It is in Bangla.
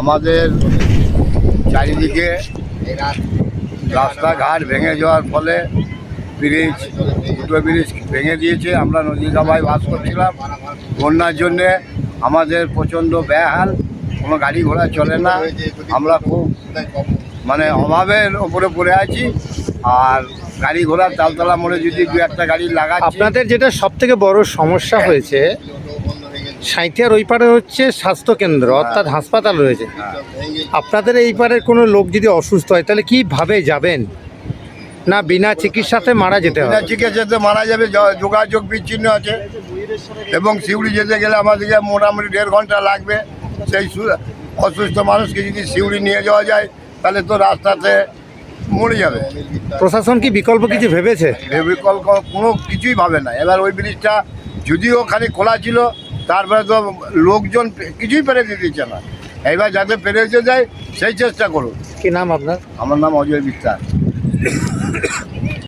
আমাদের চারিদিকে রাস্তাঘাট ভেঙে যাওয়ার ফলে ব্রিজ, দুটো ব্রিজ ভেঙে দিয়েছে। আমরা নদীগামায় বাস করছিলাম। বন্যার জন্যে আমাদের প্রচণ্ড বেহাল কোনো গাড়ি ঘোড়া চলে না। আমরা খুব মানে অভাবের ওপরে পড়ে আছি। আর গাড়ি ঘোড়া তালতলা মোড়ে যদি দু একটা গাড়ি লাগাচ্ছি, আপনাদের যেটা সব থেকে বড় সমস্যা হয়েছে সাঁইথিয়ার ওই পারে হচ্ছে স্বাস্থ্যকেন্দ্র অর্থাৎ হাসপাতাল রয়েছে। আপনাদের এই পারের কোনো লোক যদি অসুস্থ হয় তাহলে কীভাবে যাবেন? না বিনা চিকিৎসাতে মারা যেতে বিনা হবে? চিকিৎসাতে মারা যাবে যোগাযোগ বিচ্ছিন্ন আছে। এবং সিউড়ি যেতে গেলে আমাদেরকে মোটামুটি দেড় ঘণ্টা লাগবে। সেই অসুস্থ মানুষকে যদি সিউড়ি নিয়ে যাওয়া যায় তাহলে তো রাস্তাতে মরে যাবে। প্রশাসন কি বিকল্প কিছু ভেবেছে? বিকল্প কোনো কিছুই ভাবে না। এবার ওই ব্রিজটা যদিও খালি খোলা ছিল তারপরে তো লোকজন কিছুই পেরে দিতে না। এইবার যাতে পেরে যায় সেই চেষ্টা করুন। কি নাম আপনার? আমার নাম অজয় বিশ্বাস